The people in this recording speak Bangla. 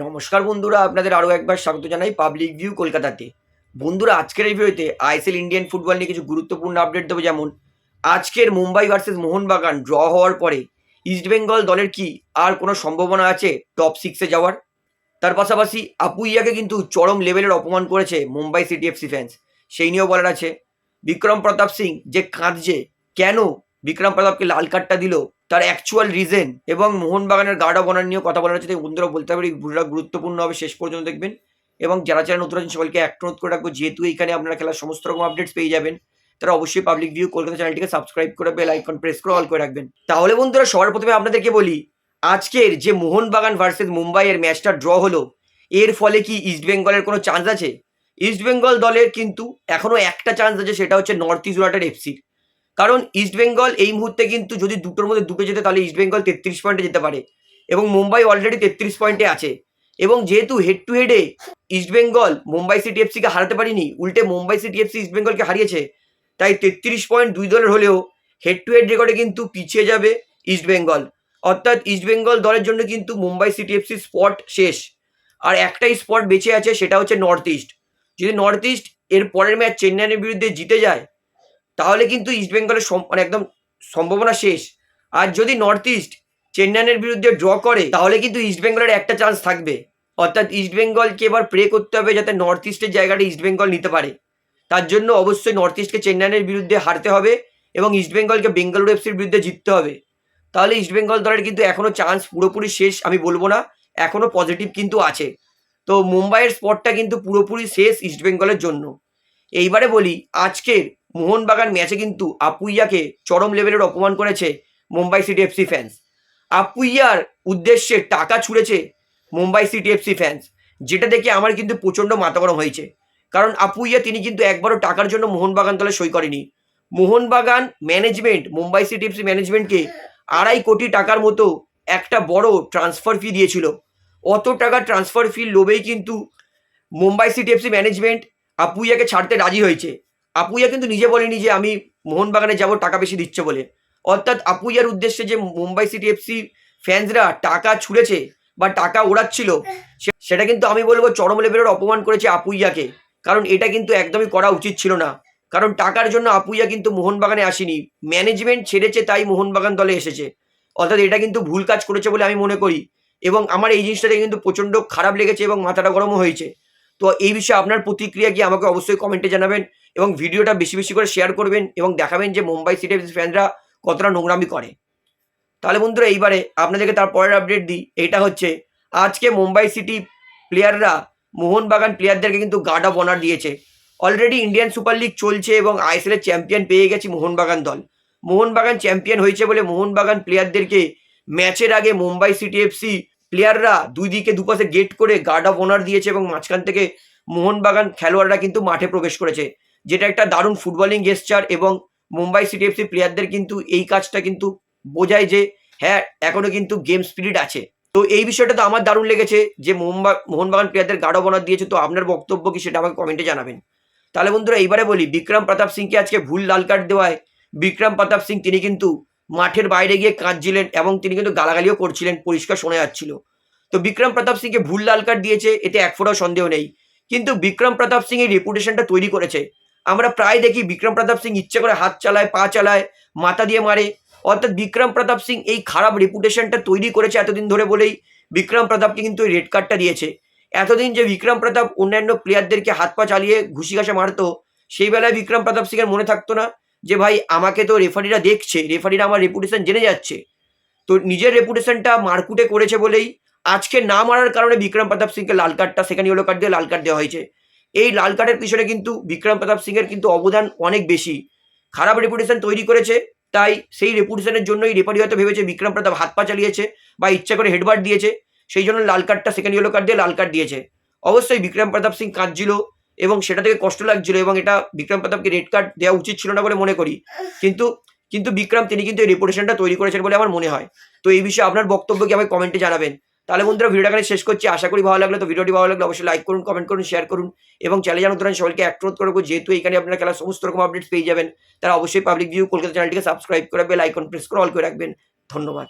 নমস্কার বন্ধুরা, আপনাদের আরও একবার স্বাগত জানাই পাবলিক ভিউ কলকাতাতে। বন্ধুরা, আজকের এই ভিডিওতে আইএসএল ইন্ডিয়ান ফুটবল নিয়ে কিছু গুরুত্বপূর্ণ আপডেট দেবো যেমন, আজকের মুম্বাই ভার্সেস মোহনবাগান ড্র হওয়ার পরে ইস্টবেঙ্গল দলের কি আর কোনো সম্ভাবনা আছে টপ সিক্সে যাওয়ার? তার পাশাপাশি আপুইয়াকে কিন্তু চরম লেভেলের অপমান করেছে মুম্বাই সিটি এফসি ফ্যান্স সেই নিয়েও বলার আছে। বিক্রম প্রতাপ সিং যে কাঁদছে, কেন বিক্রম প্রতাপকে লাল কার্ডটা দিল? তার অ্যাকচুয়াল রিজেন এবং মোহনবাগানের গার্ড অফ অনার নিয়েও কথা আছে, তাই বন্ধুরা বলতে পারি ভিডিওটা গুরুত্বপূর্ণ হবে, শেষ পর্যন্ত দেখবেন। এবং যারা যারা নতুন আছেন, সবাইকে এক নোট করে রাখব, যেহেতু এখানে আপনারা খেলার সমস্ত রকম আপডেটস পেয়ে যাবেন, তারা অবশ্যই পাবলিক ভিউ কলকাতা চ্যানেলটিকে সাবস্ক্রাইব করে বেল আইকন প্রেস করে অল করে রাখবেন। তাহলে বন্ধুরা, সবার প্রথমে আপনাদেরকে বলি, আজকের যে মোহনবাগান ভার্সেস মুম্বাইয়ের ম্যাচটা ড্র হলো, এর ফলে কি ইস্টবেঙ্গলের কোনো চান্স আছে? ইস্টবেঙ্গল দলের কিন্তু এখনও একটা চান্স আছে, সেটা হচ্ছে নর্থ ইস্ট ইউনাইটেড এফসির কারণ ইস্টবেঙ্গল এই মুহূর্তে কিন্তু যদি দুটোর মধ্যে দুটো যেতে তাহলে ইস্টবেঙ্গল তেত্রিশ পয়েন্টে যেতে পারে। এবং মুম্বাই অলরেডি তেত্রিশ পয়েন্টে আছে। এবং যেহেতু হেড টু হেডে ইস্টবেঙ্গল মুম্বাই সিটি এফসিকে হারাতে পারিনি, উল্টে মুম্বাই সিটি এফসি ইস্টবেঙ্গলকে হারিয়েছে, তাই তেত্রিশ পয়েন্ট দুই দলের হলেও হেড টু হেড রেকর্ডে কিন্তু পিছিয়ে যাবে ইস্টবেঙ্গল অর্থাৎ ইস্টবেঙ্গল দলের জন্য কিন্তু মুম্বাই সিটি এফসি স্পট শেষ। আর একটাই স্পট বেঁচে আছে, সেটা হচ্ছে নর্থ ইস্ট যদি নর্থ ইস্ট এর পরের ম্যাচ চেন্নাইয়ের বিরুদ্ধে জিতে যায় তাহলে কিন্তু ইস্টবেঙ্গলের মানে একদম সম্ভাবনা শেষ। আর যদি নর্থ ইস্ট চেন্নাইয়ের বিরুদ্ধে ড্র করে, তাহলে কিন্তু ইস্টবেঙ্গলের একটা চান্স থাকবে। অর্থাৎ ইস্টবেঙ্গলকে এবার প্রে করতে হবে যাতে নর্থ ইস্টের জায়গাটা ইস্টবেঙ্গল নিতে পারে। তার জন্য অবশ্যই নর্থ ইস্টকে চেন্নাইয়ের বিরুদ্ধে হারতে হবে এবং ইস্টবেঙ্গলকে বেঙ্গালুরু এফসির বিরুদ্ধে জিততে হবে। তাহলে ইস্টবেঙ্গল দলের কিন্তু এখনও চান্স পুরোপুরি শেষ, আমি বলব না এখনও পজিটিভ কিন্তু আছে। তো মুম্বাইয়ের স্পটটা কিন্তু পুরোপুরি শেষ ইস্টবেঙ্গলের জন্য। এইবারে বলি, আজকের মোহনবাগান ম্যাচে কিন্তু আপুইয়াকে চরম লেভেলের অপমান করেছে মুম্বাই সিটি এফসি ফ্যান্স আপুইয়ার উদ্দেশ্যে টাকা ছুঁড়েছে মুম্বাই সিটি এফসি ফ্যান্স যেটা দেখে আমার কিন্তু প্রচণ্ড মাথা গরম হয়েছে। কারণ আপুইয়া তিনি কিন্তু একবারও টাকার জন্য মোহনবাগান দলে সই করেনি। Mohun Bagan management Mumbai city FC ম্যানেজমেন্টকে আড়াই কোটি টাকার মতো একটা বড় ট্রান্সফার ফি দিয়েছিল। অত টাকা ট্রান্সফার ফি লোভেই কিন্তু মুম্বাই সিটি এফসি ম্যানেজমেন্ট আপুইয়াকে ছাড়তে রাজি হয়েছে। আপুইয়া কিন্তু নিজে বলেনি যে আমি মোহনবাগানে যাব, টাকা বেশি দিচ্ছে বলে। অর্থাৎ আপুইয়ার উদ্দেশ্যে যে মুম্বাই সিটি এফসি ফ্যান্সরা টাকা ছুঁড়েছে বা টাকা ওড়াচ্ছিল সেটা কিন্তু আমি বলব চরম লেভেলের অপমান করেছে আপুইয়াকে। কারণ এটা কিন্তু একদমই করা উচিত ছিল না। কারণ টাকার জন্য আপুইয়া কিন্তু মোহনবাগানে আসেনি। ম্যানেজমেন্ট ছেড়েছে, তাই মোহনবাগান দলে এসেছে। অর্থাৎ এটা কিন্তু ভুল কাজ করেছে বলে আমি মনে করি। এবং আমার এই জিনিসটাতে কিন্তু প্রচণ্ড খারাপ লেগেছে এবং মাথাটা গরমও হয়েছে। তো এই বিষয়ে আপনার প্রতিক্রিয়া কি আমাকে অবশ্যই কমেন্টে জানাবেন। এবং ভিডিওটা বেশি বেশি করে শেয়ার করবেন এবং দেখাবেন যে মুম্বাই সিটি ফ্যানরা কতটা নোংরামি করে। তাহলে বন্ধুরা, এইবারে আপনাদেরকে তার পরের আপডেট দিই। এটা হচ্ছে, আজকে মুম্বাই সিটি প্লেয়াররা মোহনবাগান প্লেয়ারদেরকে কিন্তু গার্ড অফ অনার দিয়েছে। অলরেডি ইন্ডিয়ান সুপার লিগ চলছে এবং আইএসএল এর চ্যাম্পিয়ন পেয়ে গেছে মোহনবাগান দল। মোহনবাগান চ্যাম্পিয়ন হয়েছে বলে মোহনবাগান প্লেয়ারদেরকে ম্যাচের আগে মুম্বাই সিটি এফসি প্লেয়াররা দুই দিকে দুপাশে গেট করে গার্ড অফ অনার দিয়েছে এবং মাঝখান থেকে মোহনবাগান খেলোয়াড়রা কিন্তু মাঠে প্রবেশ করেছে। যেটা একটা দারুণ ফুটবলিং গেস্টার এবং মুম্বাই সিটি এফসি প্লেয়ারদের কিন্তু এই কাজটা কিন্তু বোঝায় যে হ্যাঁ এখনও কিন্তু গেম স্পিরিট আছে। তো এই বিষয়টা তো আমার দারুণ লেগেছে যে মুম্বাই মোহনবাগান প্লেয়ারদের গাঢ় বনার দিয়েছে, তো আপনার বক্তব্য কি সেটা আমাকে কমেন্টে জানাবেন। তাহলে বন্ধুরা, এইবারে বলি, বিক্রম প্রতাপ সিংকে আজকে ভুল লাল কার্ড দেওয়ায় বিক্রম প্রতাপ সিং তিনি কিন্তু মাঠের বাইরে গিয়ে কাঁদছিলেন এবং তিনি কিন্তু গালাগালিও করছিলেন, পরিষ্কার শোনা যাচ্ছিল। তো বিক্রম প্রতাপ সিংকে ভুল লাল কার্ড দিয়েছে, এতে এক ফোঁটাও সন্দেহ নেই। কিন্তু বিক্রম প্রতাপ সিং এই রেপুটেশনটা তৈরি করেছে। আমরা প্রায় দেখি বিক্রম প্রতাপ সিং ইচ্ছে করে হাত চালায়, পা চালায়, মাথা দিয়ে মারে। অর্থাৎ বিক্রম প্রতাপ সিং এই খারাপ রেপুটেশনটা তৈরি করেছে এতদিন ধরে বলেই বিক্রম প্রতাপকে কিন্তু রেড কার্ডটা দিয়েছে। এতদিন যে বিক্রম প্রতাপ অন্যান্য প্লেয়ারদেরকে হাত পা চালিয়ে ঘুষি ঘাসে মারতো, সেই বেলায় বিক্রম প্রতাপ সিংয়ের মনে থাকতো না যে, ভাই, আমাকে তো রেফারিরা দেখছে রেফারিরা আমার রেপুটেশন জেনে যাচ্ছে। তো নিজের রেপুটেশনটা মারকুটে করেছে বলেই আজকে না মারার কারণে বিক্রম প্রতাপ সিংকে লাল কার্ডটা সেখানে ইয়েলো কার্ড দিয়ে লাল কার্ড দেওয়া হয়েছে। এই লাল কার্ডের পিছনে কিন্তু বিক্রম প্রতাপ সিংয়ের কিন্তু অবদান অনেক বেশি। খারাপ রেপুটেশন তৈরি করেছে, তাই সেই রেপুটেশনের জন্যই রেফারি হয়তো ভেবেছে বিক্রম প্রতাপ হাত পা চালিয়েছে বা ইচ্ছা করে হেডবার্ট দিয়েছে, সেই জন্য লাল কার্ডটা সেকেন্ড ইয়েলো কার্ড দিয়ে লাল কার্ড দিয়েছে। অবশ্যই বিক্রম প্রতাপ সিং কাঁদছিল এবং সেটা থেকে কষ্ট লাগছিল এবং এটা বিক্রম প্রতাপকে রেড কার্ড দেওয়া উচিত ছিল না বলে মনে করি। কিন্তু কিন্তু বিক্রম তিনি কিন্তু এই রেপুটেশনটা তৈরি করেছেন বলে আমার মনে হয়। তো এই বিষয়ে আপনার বক্তব্য কি আমাকে কমেন্টে জানাবেন? তাহলে বন্ধুরা ভিডিওটা এখানে শেষ করছি। আশা করি ভালো লাগল তো ভিডিওটি ভালো লাগলে অবশ্যই লাইক করুন কমেন্ট করুন শেয়ার করুন এবং চ্যানেল জানো ধরেন সবাইকে অ্যাক্রোধ করব যেহেতু এখানে আপনারা খেলার সমস্ত রকম আপডেট পেয়ে যাবেন, তারা অবশ্যই পাবলিক ভিউ কলকাতা চ্যানেলটিকে সাবস্ক্রাইব করে বেল আইকন প্রেস করে অল করে রাখবেন। ধন্যবাদ।